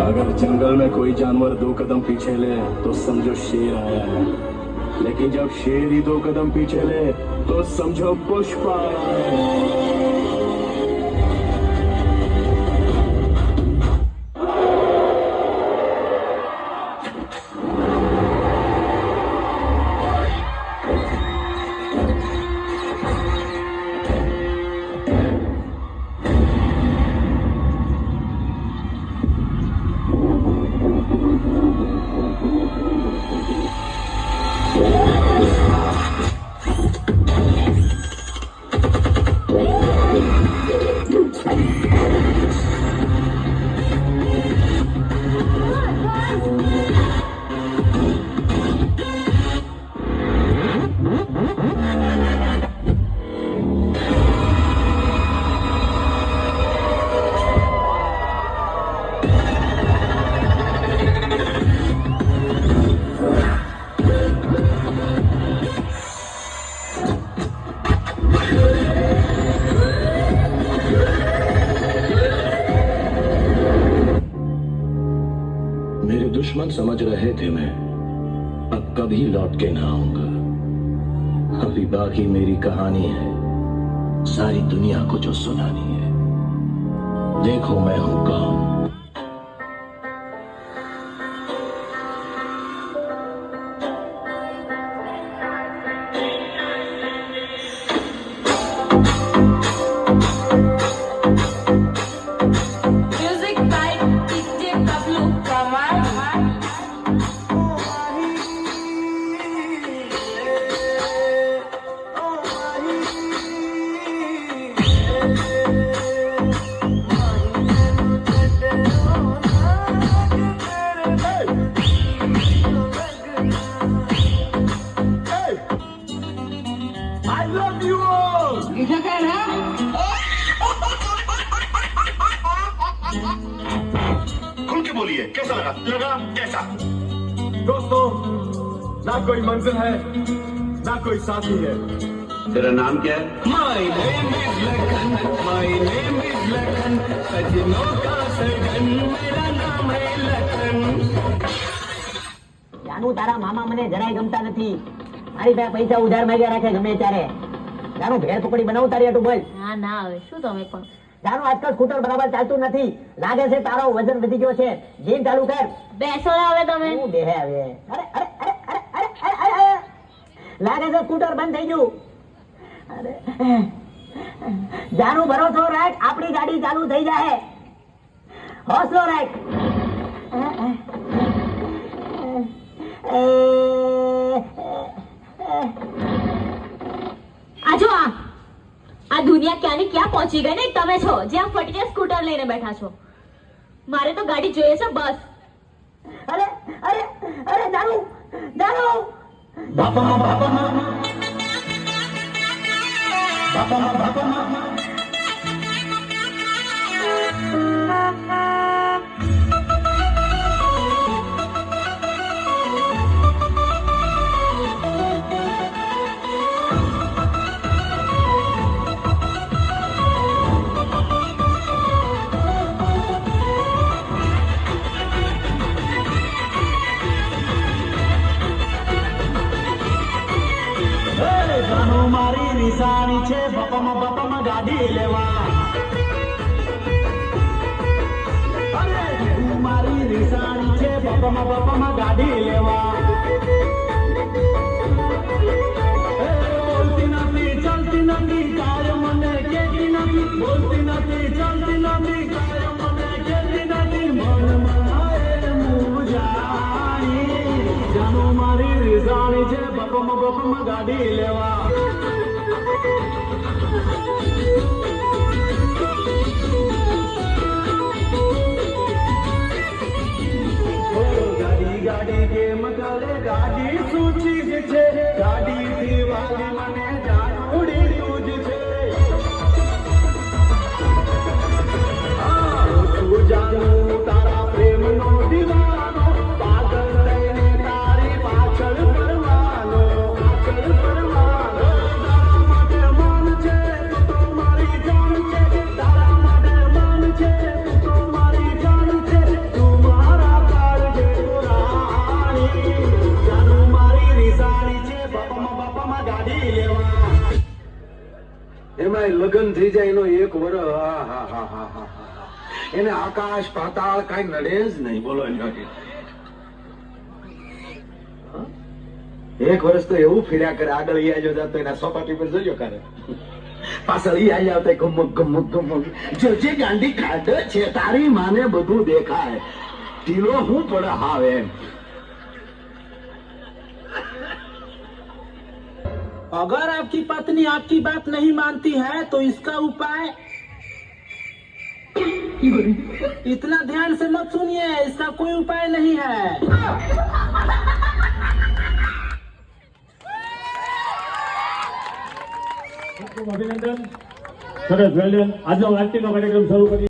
अगर जंगल में कोई जानवर दो कदम पीछे ले तो समझो शेर आया है लेकिन जब शेर ही दो कदम पीछे ले तो समझो पुष्प आया है दुश्मन समझ रहे थे मैं। अब कभी लौट के ना आऊँगा। अभी बाकी मेरी कहानी है। सारी दुनिया को जो सुनानी है। देखो मैं हूँ कौन। खुल के बोलिए कैसा लगा लगा कैसा दोस्तों ना कोई मंजिल है ना कोई साथी है तेरा नाम क्या है My name is Lakhan, my name is Lakhan, सजनों का सजन मेरा नाम है लखन જાનુ તારા મામા મને જરાય ગમતા નથી મારી પાસે પૈસા ઉધાર માંગ્યા રાખે ગમે ત્યારે જાનુ ભેળ પકોડી બનાવું તારી હાટુ બોલ ના ના હવે શું તમે પણ તારું આજકાલ સ્કૂટર બરાબર ચાલતું નથી. લાગે છે તારો વજન વધી ગયો છે. જીમ ચાલુ કર. બેસો હવે તમે. હું બેહે હવે. અરે અરે અરે અરે અરે લાગે છે સ્કૂટર બંધ થઈ ગયું. અરે. જાનું ભરોસો રાખ આપણી ગાડી ચાલુ થઈ જાય હોસલો રાખ. દુનિયા ક્યાંની ક્યાં પહોંચી ગઈ? ને તમે છો જ્યાં ફટીને સ્કૂટર લઈને બેઠા છો. મારે તો ગાડી જોઈએ છે, બસ. અરે અરે અરે, દારૂ જાનુ બાપામાં બાપામાં બાપામાં બાપામાં નિશાની છે, બપમ બાપામાં ગાડી લેવા. મારી નિશાની છે, બપમ બપમ ગાડી લેવા. ચાલતી નથી કાય મને કેતી નથી ચાલતી નથી મને નથી, મનમાં એ મૂંઝાણી જાનો મારી રિઝાણી છે, બપમ બાપામાં ગાડી લેવા. ગાડી ગેમ કરે ગાડી. સૂચી છે? થાય લગ્ન થઈ જાય, એનો એક વર હા હા હા હા. એને આકાશ પાતાળ કઈ નડે જ નહીં, બોલો? એક વર્ષ તો એવું ફેર્યા કરે, આગળ ઈ આજો જતો, એના સપાટી પર જોજો કરે પાછળ ઈ આઈ આવતા ગમક ગમક ગમક જો, જે ગાંડી કાઢે છે, તારી માને બધું દેખાય. ટીલો હું પડ હાવ. अगर आपकी पत्नी आपकी बात नहीं मानती है तो इसका उपाय इतना ध्यान से मत सुनिए इसका कोई उपाय नहीं है અભિનંદન સરસ વેલ ડન આજનો વાર્તાનો કાર્યક્રમ શરૂ કરીએ